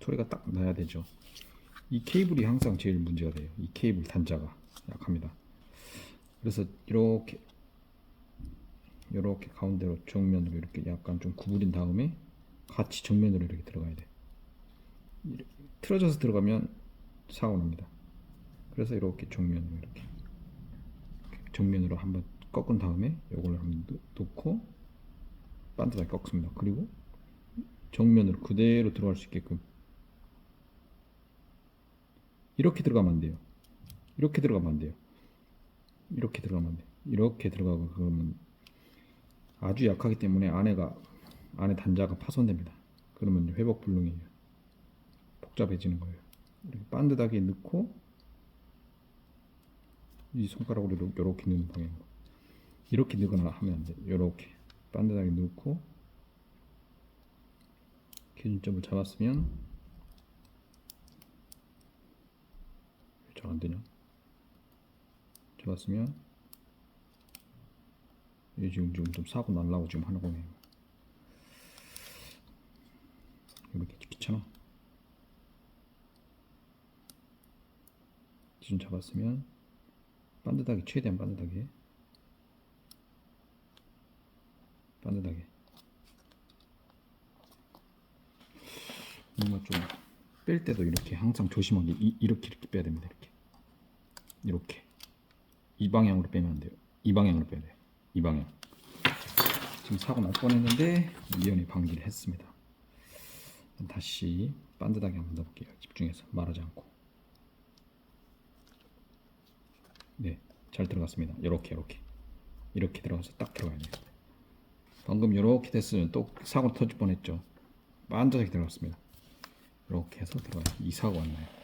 소리가 딱 나야 되죠. 이 케이블이 항상 제일 문제가 돼요. 이 케이블 단자가 약합니다. 그래서 이렇게 이렇게 가운데로 정면으로 이렇게 약간 좀 구부린 다음에 같이 정면으로 이렇게 들어가야 돼. 틀어져서 들어가면 사고 납니다. 그래서 이렇게 정면으로 이렇게 정면으로 한번 꺾은 다음에 이걸 한번 놓- 놓고 반듯하게 꺾습니다. 그리고 정면으로 그대로 들어갈 수 있게끔 이렇게 들어가면 안 돼요. 이렇게 들어가면 안 돼요. 이렇게 들어가면 안 돼. 이렇게 들어가고 그러면 아주 약하기 때문에 안에가 안에 단자가 파손됩니다. 그러면 회복 불능이에요. 복잡해지는 거예요. 이렇게 반듯하게 넣고 이 손가락으로 이렇게, 이렇게 넣는 방향으로 이렇게 넣거나 하면 안 돼. 이렇게 반듯하게 넣고 기준점을 잡았으면 잘 안 되냐? 잡았으면 이 지금 지금 좀 사고 날라고 지금 하는 거네요. 이렇게 귀찮아. 기준 잡았으면 반듯하게 최대한 반듯하게 반듯하게 뭔가 좀 뺄 때도 이렇게 항상 조심하게 이, 이렇게 이렇게 빼야 됩니다 이렇게 이렇게 이 방향으로 빼면 안 돼요 이 방향으로 빼야 돼요 이 방향 지금 사고 날 뻔했는데 미연이 방지를 했습니다 다시 반듯하게 한번 넣어볼게요 집중해서 말하지 않고 네, 잘 들어갔습니다. 이렇게 이렇게 이렇게 들어가서 딱 들어가야 돼요. 방금 이렇게 됐으면 또 사고 터질 뻔했죠. 반듯하게 들어갔습니다. 이렇게 해서 들어가요. 이 사고 왔나요?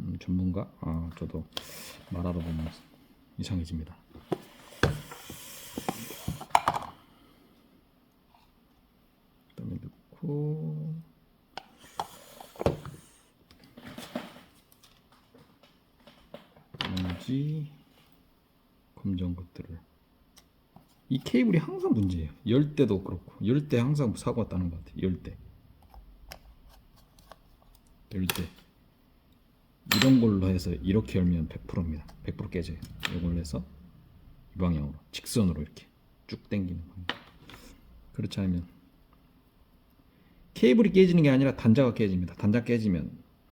음, 전문가? 아, 저도 말하다 보면 이상해집니다. 그다음에 넣고 나머지 검정 것들을 이 케이블이 항상 문제예요. 열 때도 그렇고 열 때 항상 사고가 따는 것 같아요. 열 때. 열 때. 이런 걸로 해서 이렇게 열면 100%입니다. 100% 깨져요. 이걸로 해서 이 방향으로 직선으로 이렇게 쭉 당기는 방향. 그렇지 않으면 케이블이 깨지는 게 아니라 단자가 깨집니다. 단자 깨지면